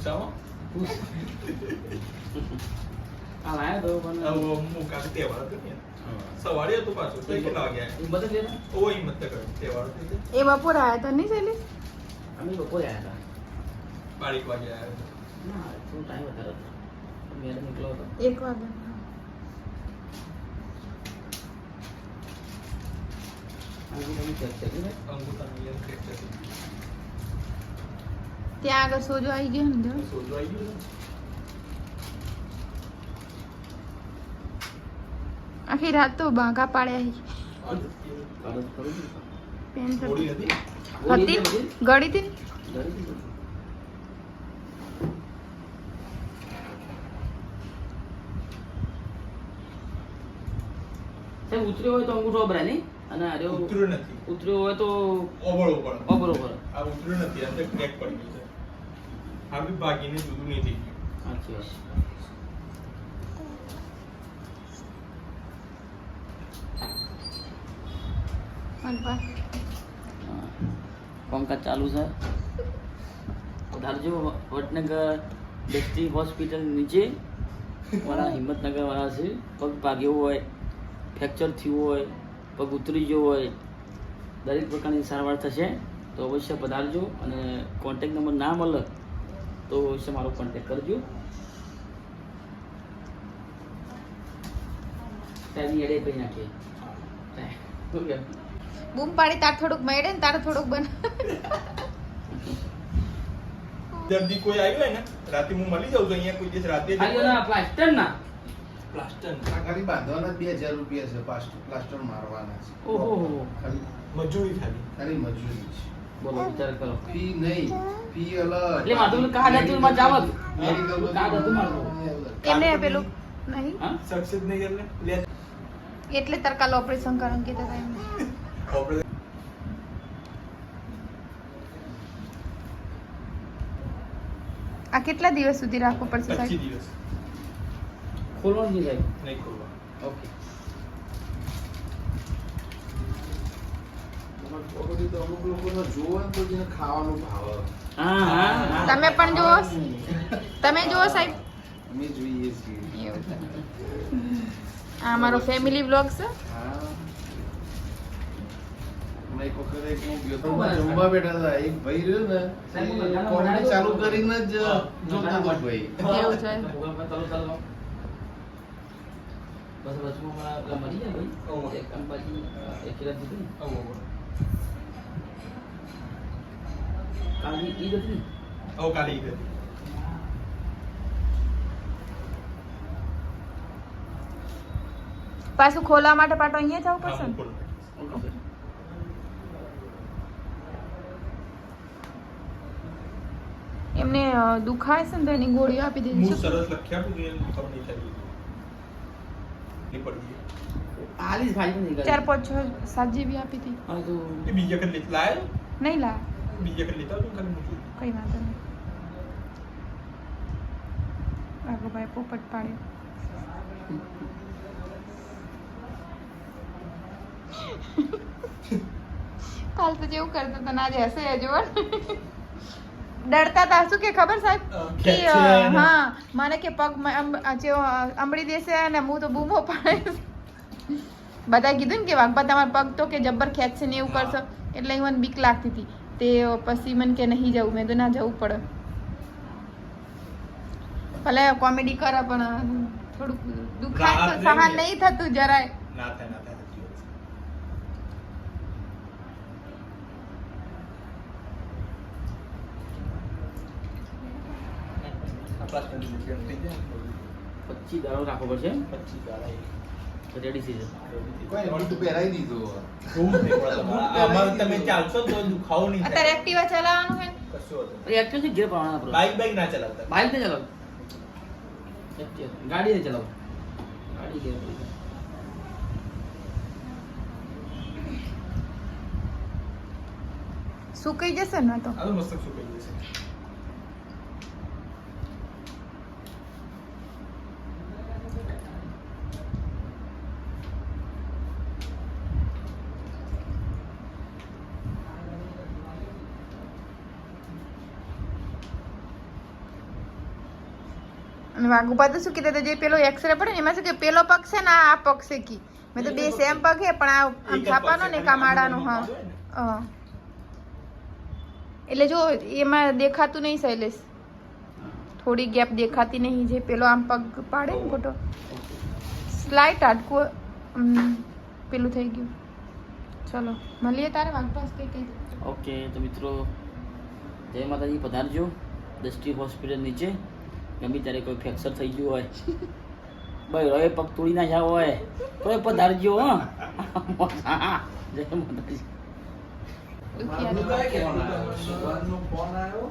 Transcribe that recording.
Sao? આ લાયા તો પણ આવો મુકા તહેવાર હતો ને સવારે હતું પાછું તો કેટલા વાગ્યા બધા ગયા હતા? ઓ હિંમત કર તહેવાર તે એ બપોર આવ્યા તો નહીં શૈલી અમે બપોરે આવ્યા હતા બારીક વાગે આવ્યો હતો. ના થોડો ટાઈમ વધારે હતો મેડમ નીકળો હતો એક વાગે આજે તમે check કર્યું ને? અંગૂઠાની યાર ફ્રેક્ચર થઈ ત્યાં આગળ સોજો આવી ગયો ને સોજો આવી ગયો આખી રાત તો બાંકા પાડ્યા. પેન હતી? ગોળી હતી? ઉતર્યો હોય તો અંગૂઠો નહીં? અને આ રહ્યો નથી. ઉતર્યો હોય તો ઓબળો પડે ઓબળો બરોબર આ ઉતર્યો નથી અંદર ક્રેક પડી ગયો છે. આ બી ભાગીને જુદું નહીં થઈ ગયું. કામકાજ ચાલુ છે. ધારજો વડનગર ડિસ્ટ્રિક્ટ હોસ્પિટલ નીચે. વાળા હિંમતનગર વાળા છે. પગ ભાગ્યો હોય ફ્રેક્ચર થયું હોય પગ ઉતરી ગયો હોય દરેક પ્રકારની સારવાર થશે. તો અવશ્ય પધારજો અને કોન્ટેક નંબર ના મળે તો વિશે મારો કોન્ટેક કરજો. એડે નાખીએ બૂમ પાડી તાર થોડુંક મળે ને તાર થોડુંક બન દર્દી કોઈ આવ્યો હોય ને રાતે હું મળી જાઉં તો અહીંયા કોઈ દિવસ રાતે આવ્યો ના? પ્લાસ્ટર ના. પ્લાસ્ટર ખાલી બાંધવાના બે હજાર રૂપિયા છે પ્લાસ્ટર પ્લાસ્ટર મારવાના છે. ઓહો. ખાલી મજૂરી ખાલી. ખાલી મજૂરી છે બોલો વિચાર કરો. પી નહીં પી અલગ. એટલે માધુર કાર્ડ હતું માં જાવત મેડિકલ કાર્ડમાં એમને પેલું નહીં? સક્સેસ નહીં એટલે લે. એટલે તરકાલ ઓપરેશન કરવાનું કીધું હતા એમને. ઓપરેશન આ કેટલા દિવસ સુધી રાખવું પડશે સાહેબ? દિવસ. ખોલવાનું નહીં સાહેબ? નહીં ખોલવાનું. ઓકે બધું તો અમુક લોકોને જોવે ને તો જેને ખાવાનું ભાવે હા હા હા. તમે પણ જુઓ. તમે જુઓ સાહેબ. અમે જોઈએ છીએ. આ મારો ફેમિલી બ્લોગ છે. એક વખત એક હું ગયો તો જમવા બેઠા હતા. એક ભાઈ રહ્યો ને કોમેડી ચાલુ કરીને જ. જોતો હતો ભાઈ. એવું છે. બસ બસ હું મરી જાય ભાઈ. એક અંબાજી એક કિલો દીધું. કાલની ઈદ હતી? ને કાલે ઈદ હતી. પાછું ખોલવા માટે પાટો અહીંયા જવું પડશે ને? એમને દુખાય છે ને તો એની ગોળીઓ આપી દીધી છે. સરસ લખ્યા છું ખબર નહીં થઈ પડી. આલીસ ભાઈ પણ નહીં ચાર પાંચ છ સાત જેવી આપી હતી. હા તો એ બીજા કઈ લેતા લાયો? નહીં લા. બીજા કઈ લેતા ખાલી હું જોઉં. કઈ વાંધો નહીં. આગો ભાઈ પોપટ પાડ્યો કાલ તો જેવું કરતો હતો ને આજે હશે હજુ ડરતા હતા શું કે ખબર સાહેબ? કે. હા મને કે પગ મ- જેવો, આંબળી દેશે અને હું તો બૂમો પાડીશ. બધા કીધું ને કે વાઘબા તમારા પગ તો કે જબ્બર ખેંચશે ને એવું કરશો. એટલે મને બીક લાગતી હતી. તે પછી મને કે નહીં જવું મેં તો ના જવું પડે. ભલે કોમેડી કરે પણ થોડુંક દુખાય તો સહન નહીં થતું જરાય. ના થાય ના પચીસ દાડો રાખવો પડશે? પછી ગાળા એ રેડી થઈ જશે કોઈ બૂટ પહેરાવી દીધો. જોવું જ નહીં પડે તમારે. આમાં તમે ચાલશો ને તો દુખાવો નહીં અત્યારે એક્ટિવા ચલાવવાનું હોય કશું એક્ટિવથી ગેર પાડવાના બાઈક બાઈક ના ચલાવતા. બાઇક ને ચલાવ ગાડી ને ચલાવ ગાડી પડી સુકાઈ જશે ને તો? મસ્ત શું કહી અને વાઘુપા તો શું કીધા હતા? જે પેલો એક્સરે પડે ને એમાં શું કે પેલો પગ છે ને આ પગ છે કી. મેં તો બે સેમ પગ હે પણ આ આમ છાપાનો ને છે, કામાડાનો હા. હા. એટલે જો એમાં દેખાતું નહીં શૈલેષ. થોડી ગેપ દેખાતી નહીં જે પેલો આમ પગ પાડે ને ખોટો સ્લાઇટ આટકું પેલું થઈ ગયું. ચલો મળીએ તારે વાઘપાસ કઈ કઈ. ઓકે તો મિત્રો જય માતાજી પધારજો. દ્રષ્ટિ હોસ્પિટલ નીચે. ગમે ત્યારે કોઈ ફ્રેક્ચર થઈ ગયું હોય. ભાઈ હવે પગ તોડી ના જાવ હોય. તો પધારજો હા. જય માતાજી. ફોન આવ્યો